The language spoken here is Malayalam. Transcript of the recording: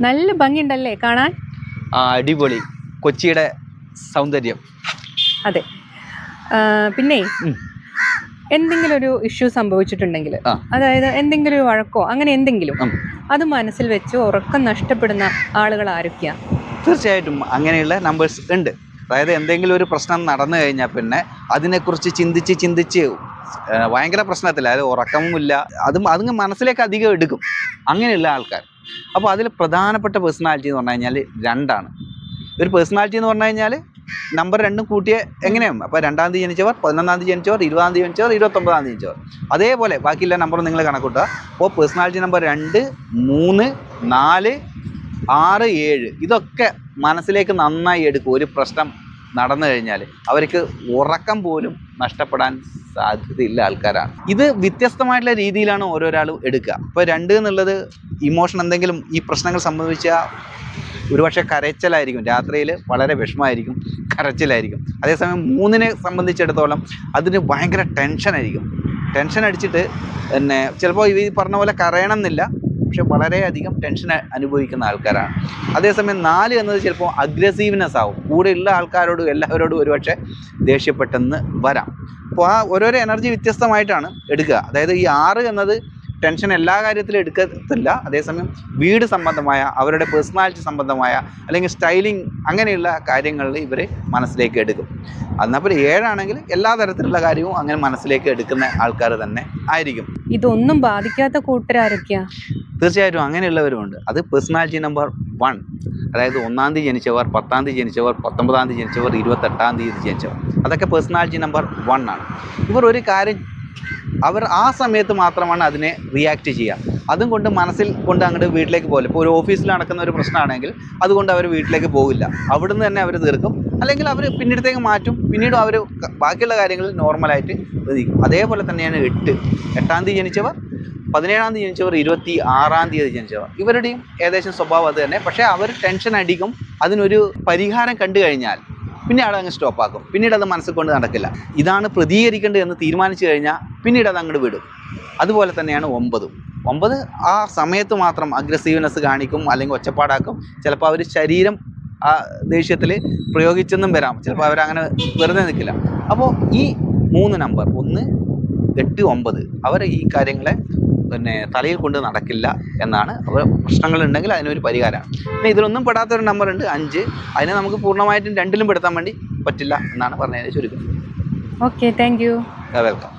നല്ല ഭംഗിയുണ്ടല്ലേ കാണാൻ? ആ അടിപൊളി. കൊച്ചിയുടെ സൗന്ദര്യം. അതെ. പിന്നെ എന്തെങ്കിലും ഒരു ഇഷ്യൂ സംഭവിച്ചിട്ടുണ്ടെങ്കിൽ അതായത് എന്തെങ്കിലും ഒരു വഴക്കോ അങ്ങനെ എന്തെങ്കിലും അത് മനസ്സിൽ വെച്ച് ഉറക്കം നഷ്ടപ്പെടുന്ന ആളുകൾ ആരൊക്കെയാ? തീർച്ചയായിട്ടും അങ്ങനെയുള്ള നമ്പേഴ്സ് ഉണ്ട്. അതായത് എന്തെങ്കിലും ഒരു പ്രശ്നം നടന്നു കഴിഞ്ഞാൽ പിന്നെ അതിനെക്കുറിച്ച് ചിന്തിച്ച് ചിന്തിച്ച് ഭയങ്കര പ്രശ്നത്തില്ല അതായത് ഉറക്കവുമില്ല. അതും അതിങ്ങ് മനസ്സിലേക്ക് അധികം എടുക്കും. അങ്ങനെയുള്ള ആൾക്കാർ. അപ്പോൾ അതിൽ പ്രധാനപ്പെട്ട പേഴ്സണാലിറ്റി എന്ന് പറഞ്ഞു കഴിഞ്ഞാൽ രണ്ടാണ്. ഒരു പേഴ്സണാലിറ്റി എന്ന് പറഞ്ഞു കഴിഞ്ഞാൽ നമ്പർ രണ്ടും കൂട്ടിയ എങ്ങനെയാണ് അപ്പോൾ രണ്ടാം തീയതി ജനിച്ചവർ പതിനൊന്നാം തീയതി ജനിച്ചവർ ഇരുപതാം തീയതി ജനിച്ചവർ ഇരുപത്തൊമ്പതാം തീയതി ജനിച്ചവർ. അതേപോലെ ബാക്കിയുള്ള നമ്പറും നിങ്ങൾ കണക്കൂട്ടുക. അപ്പോൾ പേഴ്സണാലിറ്റി നമ്പർ രണ്ട് മൂന്ന് നാല് ആറ് ഏഴ്. ഇതൊക്കെ മനസ്സിലേക്ക് നന്നായി എടുക്കും. ഒരു പ്രശ്നം നടന്നു കഴിഞ്ഞാൽ അവർക്ക് ഉറക്കം പോലും നഷ്ടപ്പെടാൻ സാധ്യതയില്ല ആൾക്കാരാണ്. ഇത് വ്യത്യസ്തമായിട്ടുള്ള രീതിയിലാണ് ഓരോരാളും എടുക്കുക. ഇപ്പോൾ രണ്ട് എന്നുള്ളത് ഇമോഷൻ എന്തെങ്കിലും ഈ പ്രശ്നങ്ങൾ സംബന്ധിച്ച ഒരുപക്ഷെ കരച്ചിലായിരിക്കും. രാത്രിയിൽ വളരെ വിഷമമായിരിക്കും കരച്ചിലായിരിക്കും. അതേസമയം മൂന്നിനെ സംബന്ധിച്ചിടത്തോളം അതിന് ഭയങ്കര ടെൻഷനായിരിക്കും. ടെൻഷൻ അടിച്ചിട്ട് പിന്നെ ചിലപ്പോൾ ഈ പറഞ്ഞ പോലെ കരയണം എന്നില്ല പക്ഷെ വളരെയധികം ടെൻഷൻ അനുഭവിക്കുന്ന ആൾക്കാരാണ്. അതേസമയം നാല് എന്നത് ചിലപ്പോൾ അഗ്രസീവ്നെസ് ആവും. കൂടെയുള്ള ആൾക്കാരോടും എല്ലാവരോടും ഒരുപക്ഷെ ദേഷ്യപ്പെട്ടെന്ന് വരാം. അപ്പോൾ ആ ഓരോരോ എനർജി വ്യത്യസ്തമായിട്ടാണ് എടുക്കുക. അതായത് ഈ ആറ് എന്നത് ടെൻഷൻ എല്ലാ കാര്യത്തിലും എടുക്കത്തില്ല. അതേസമയം വീട് സംബന്ധമായ അവരുടെ പേഴ്സണാലിറ്റി സംബന്ധമായ അല്ലെങ്കിൽ സ്റ്റൈലിംഗ് അങ്ങനെയുള്ള കാര്യങ്ങളിൽ ഇവർ മനസ്സിലേക്ക് എടുക്കും. എന്നാൽ ഏഴാണെങ്കിൽ എല്ലാ തരത്തിലുള്ള കാര്യവും അങ്ങനെ മനസ്സിലേക്ക് എടുക്കുന്ന ആൾക്കാർ തന്നെ ആയിരിക്കും. ഇതൊന്നും ബാധിക്കാത്ത കൂട്ടരാരൊക്കെയാ? തീർച്ചയായിട്ടും അങ്ങനെയുള്ളവരുമുണ്ട്. അത് പേഴ്സണാലിറ്റി നമ്പർ വൺ അതായത് ഒന്നാം തീയതി ജനിച്ചവർ പത്താം തീയതി ജനിച്ചവർ പത്തൊമ്പതാം തീയതി ജനിച്ചവർ ഇരുപത്തെട്ടാം തീയതി ജനിച്ചവർ. അതൊക്കെ പേഴ്സണാലിറ്റി നമ്പർ വൺ ആണ്. ഇവർ ഒരു കാര്യം അവർ ആ സമയത്ത് മാത്രമാണ് അതിനെ റിയാക്ട് ചെയ്യുക. അതും കൊണ്ട് മനസ്സിൽ കൊണ്ട് അങ്ങോട്ട് വീട്ടിലേക്ക് പോകില്ല ഇപ്പോൾ ഒരു ഓഫീസിൽ നടക്കുന്ന ഒരു പ്രശ്നമാണെങ്കിൽ അതുകൊണ്ട് അവർ വീട്ടിലേക്ക് പോകില്ല. അവിടെ നിന്ന് തന്നെ അവർ തീർക്കും. അല്ലെങ്കിൽ അവർ പിന്നീടത്തേക്ക് മാറ്റും. പിന്നീട് അവർ ബാക്കിയുള്ള കാര്യങ്ങൾ നോർമലായിട്ട് വിധിക്കും. അതേപോലെ തന്നെയാണ് എട്ട്. എട്ടാം തീയതി ജനിച്ചവർ പതിനേഴാം തീയതി ജനിച്ചവർ ഇരുപത്തി ആറാം തീയതി ജനിച്ചവർ. ഇവരുടെയും ഏകദേശം സ്വഭാവം അത് തന്നെ. പക്ഷേ അവർ ടെൻഷൻ അടിക്കും. അതിനൊരു പരിഹാരം കണ്ടു കഴിഞ്ഞാൽ പിന്നെ അവിടെ അങ്ങ് സ്റ്റോപ്പ് ആക്കും. പിന്നീട് അത് മനസ്സിൽ കൊണ്ട് നടക്കില്ല. ഇതാണ് പ്രതികരിക്കേണ്ടത് എന്ന് തീരുമാനിച്ചു കഴിഞ്ഞാൽ പിന്നീട് അത് അങ്ങോട്ട് വിടും. അതുപോലെ തന്നെയാണ് ഒമ്പതും. ഒമ്പത് ആ സമയത്ത് മാത്രം അഗ്രസീവ്നെസ് കാണിക്കും അല്ലെങ്കിൽ ഒച്ചപ്പാടാക്കും. ചിലപ്പോൾ അവർ ശരീരം ആ ദേഷ്യത്തിൽ പ്രയോഗിച്ചെന്നും വരാം. ചിലപ്പോൾ അവരങ്ങനെ വെറുതെ നിൽക്കില്ല അപ്പോൾ ഈ മൂന്ന് നമ്പർ ഒന്ന് എട്ട് ഒമ്പത് അവർ ഈ കാര്യങ്ങളെ പിന്നെ തലയിൽ കൊണ്ട് നടക്കില്ല എന്നാണ് അവർ പ്രശ്നങ്ങളുണ്ടെങ്കിൽ അതിനൊരു പരിഹാരമാണ്. പിന്നെ ഇതിലൊന്നും പെടാത്തൊരു നമ്പർ ഉണ്ട് അഞ്ച്. അതിനെ നമുക്ക് പൂർണമായിട്ടും രണ്ടിലും പെടുത്താൻ വേണ്ടി പറ്റില്ല എന്നാണ് പറഞ്ഞതിന് ചുരുക്കം. Okay thank you welcome